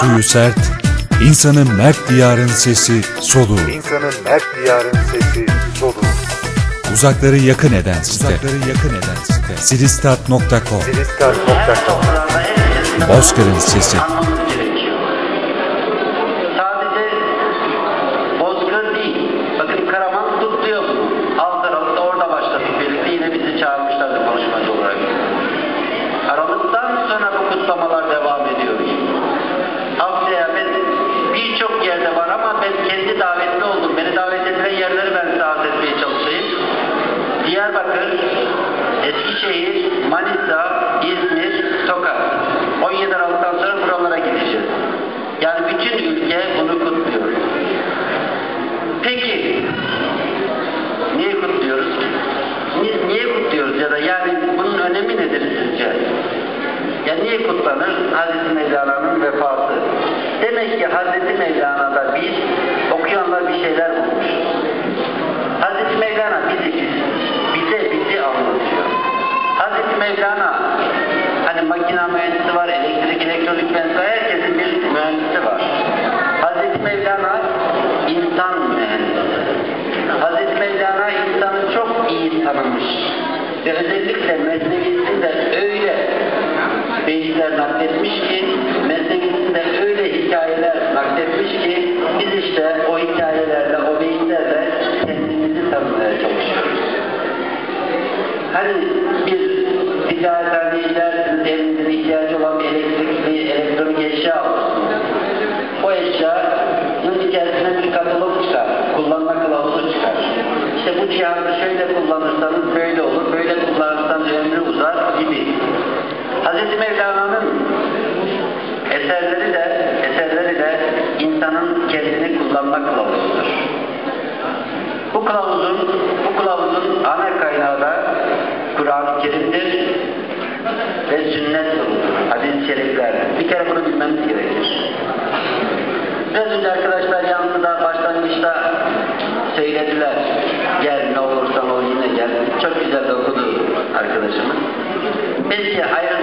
Suyu sert, insanın mert diyarın sesi soluğu. İnsanın mert diyarın sesi soluğu. Uzakları yakın eden site. Uzakları yakın eden site. Her ülkesinde Bozkır'ın sesi. Niye kutlanır? Hazreti Mevlana'nın vefatı. Demek ki Hazreti Mevlana'da biz okuyanlar bir şeyler bulmuş. Hazreti Mevlana bizi, bize bizi anlatıyor. Hazreti Mevlana hani makina mühendisi var, elektrik, elektronik mühendisi var, herkesin bir mühendisi var. Hazreti Mevlana insan mühendisi. Hazreti Mevlana insanı çok iyi tanımış. Ve özellikle mesnevisinde öyle beyitler nakletmiş ki, mesnevisinde öyle hikayeler nakletmiş ki, biz işte o hikayelerle, o beyitlerle kendimizi tanımaya çalışıyoruz. Hani bir ticarethaneye gidersiniz, evinizin ihtiyacı olan bir elektrikli, elektronik eşya alırsınız. O eşyanın içerisine bir katalog çıkar, kullanma kılavuzu çıkar. İşte bu cihazı şöyle kullanırsanız böyle olur, böyle kullanırsanız ömrü uzar gibi. Hazreti Mevlana'nın eserleri de, eserleri de insanın kendini kullanma kılavuzudur. Bu kılavuzun, bu kılavuzun ana kaynağı da Kur'an-ı Kerim'dir ve sünnet. Hadis-i şerifler. Bir kere bunu bilmemiz gerekir. Biraz önce arkadaşlar yanında başlangıçta söylediler. Gel ne olursan ol yine gel. Çok güzel okudu arkadaşımız. Belki ayrıntılı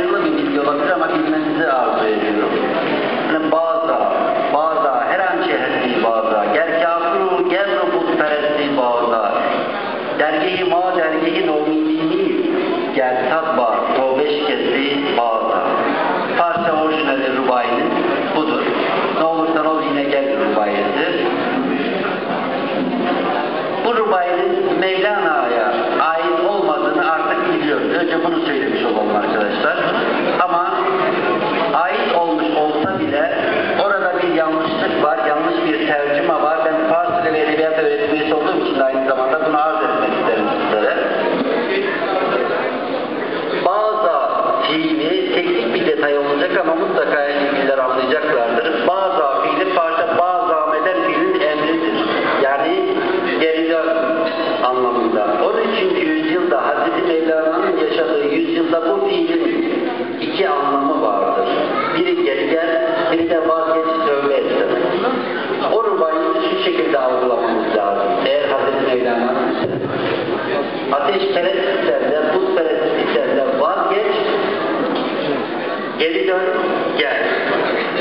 Mevlana'nın yaşadığı yüzyılda bu fiilin iki anlamı vardır. Biri geri gel, biri de vazgeç tövbe et. O rubayı şu şekilde algılamamız lazım. Eğer Hazreti Mevlana'nın ateşperest isterse, putperest isterse vazgeç, geri dön, gel.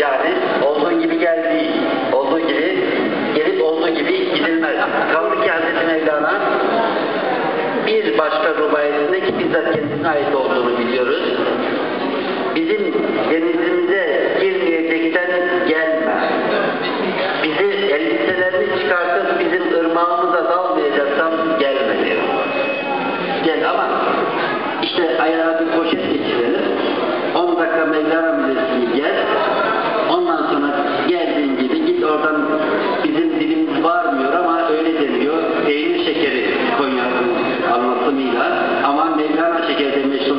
Yani olduğun gibi gel olduğu gibi gelip olduğu gibi gidilmez. Kaldı ki Hazreti Mevlana bir başka rubayetinde ki bizzat kendisine ait olduğunu biliyoruz. Bizim denizimize girmeyecekten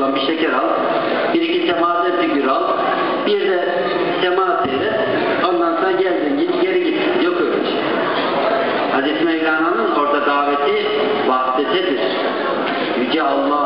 olan bir şeker al. Bir iki semazen figür al. Bir de sema seyret. Ondan sonra geldin git geri git. Yok öyle şey. Hazreti Mevlana'nın orada daveti vahdetedir. Yüce Allah'adır,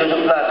çocuklar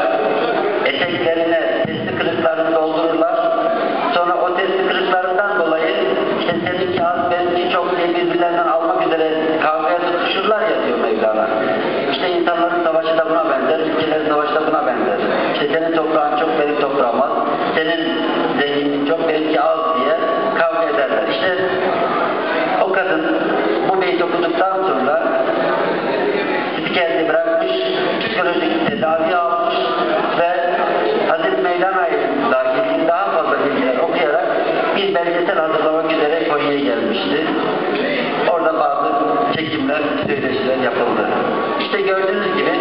girişimler, söyleşiler yapıldı. İşte gördüğünüz gibi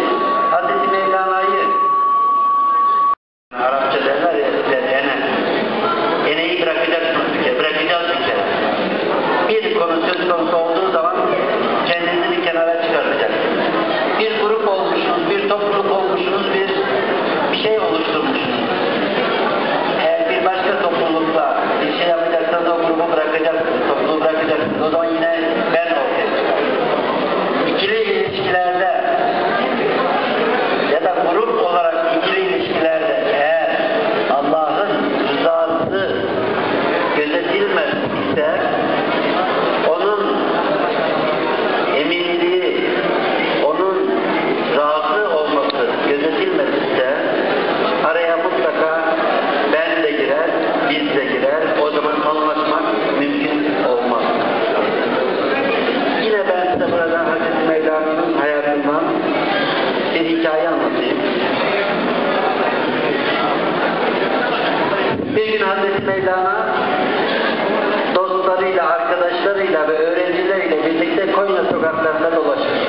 hocalarıyla ve öğrencileriyle birlikte Konya sokaklarında dolaşır.